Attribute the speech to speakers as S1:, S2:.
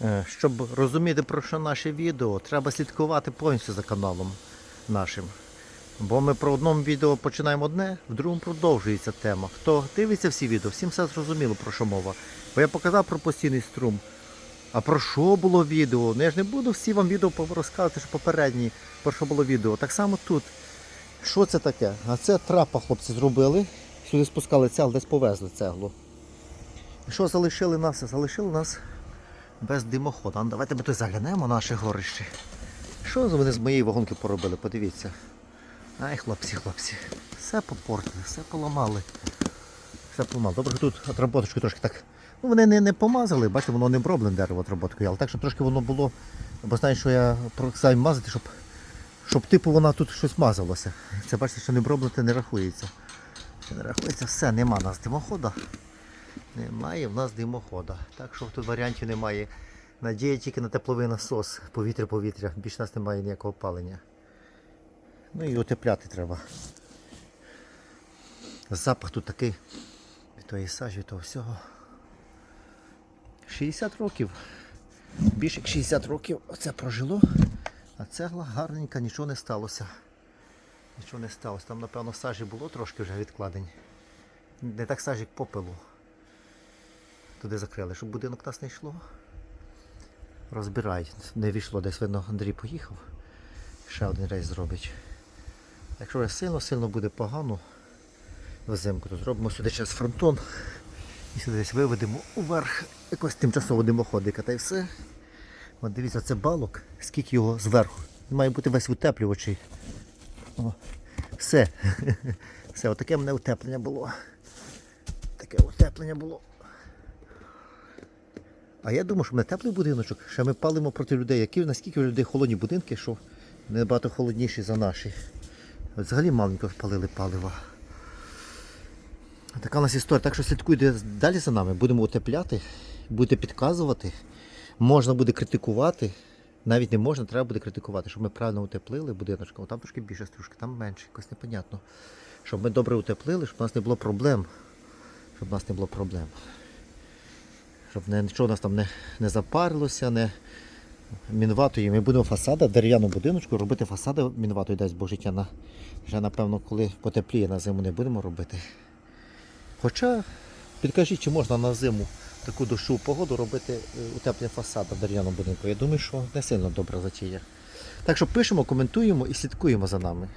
S1: Е, Щоб розуміти про що наше відео, треба слідкувати повністю за каналом нашим. Бо ми про одному відео починаємо одне, в другому продовжується тема. Хто дивиться всі відео, всім все зрозуміло про що мова. Бо я показав про постійний струм. А про що було відео? Ну я ж не буду всі вам відео розказувати, що попередні, про що було відео. Так само тут. Що це таке? А це трапа хлопці зробили. Сюди спускали цеглу, десь повезли цеглу. І що залишили нас? Залишили нас без димоходу. А ну, давайте ми тут заглянемо наше горище. Що вони з моєї вагонки поробили? Подивіться. Ай, хлопці, хлопці. Все попортили, все поламали. Все поламали. Добре, тут отработочку трошки так. Ну, вони не, не помазали, бачите, воно не оброблене дерево отработкою, але так, щоб трошки воно було. Бо знаєш, що я просив мазати, щоб, щоб типу вона тут щось мазалося. Це бачите, що не оброблене не рахується. Не рахується, все, нема нас димохода. Немає в нас димохода. Так що тут варіантів немає. Надія тільки на тепловий насос, повітря-повітря. Більше нас немає ніякого опалення. Ну і утепляти треба. Запах тут такий від тої сажі, від того всього. 60 років. Більше як 60 років оце прожило, а цегла гарненька, нічого не сталося. Нічого не сталося. Там, напевно, сажі було трошки вже відкладень. Не так сажі, як попелу. Туди закрили, щоб будинок нас не йшло. Розбирають. Не війшло, десь видно, Андрій поїхав. Ще один рейс зробить. Якщо вже сильно-сильно буде погано, взимку, то зробимо сюди зараз фронтон. І сюди десь виведемо уверх якось тимчасово димоходика та й все. От дивіться, це балок, скільки його зверху. Має бути весь утеплювачий. О, все. Все, отаке мене утеплення було. Таке утеплення було. А я думаю, що в мене теплий будиночок. Ще ми палимо проти людей. Які наскільки у людей холодні будинки, що набагато холодніші за наші. Взагалі маленько палили паливо. Така у нас історія. Так що слідкуйте далі за нами. Будемо утепляти, будете підказувати. Можна буде критикувати. Навіть не можна, треба буде критикувати, щоб ми правильно утеплили будиночок. О, Там трошки більше стружки, там менше, якось непонятно. Щоб ми добре утеплили, щоб у нас не було проблем. Щоб у нас не було проблем. Щоб нічого у нас там не, не запарилося, не мінватою. Ми будемо фасада, дерев'яну будиночку, робити фасади мінватою дасть Бог життя. На, вже напевно, коли потепліє на зиму не будемо робити. Хоча, підкажіть, чи можна на зиму таку дощову погоду робити е, утеплення фасаду дерев'яного будинку. Я думаю, що не сильно добра затія. Так що пишемо, коментуємо і слідкуємо за нами.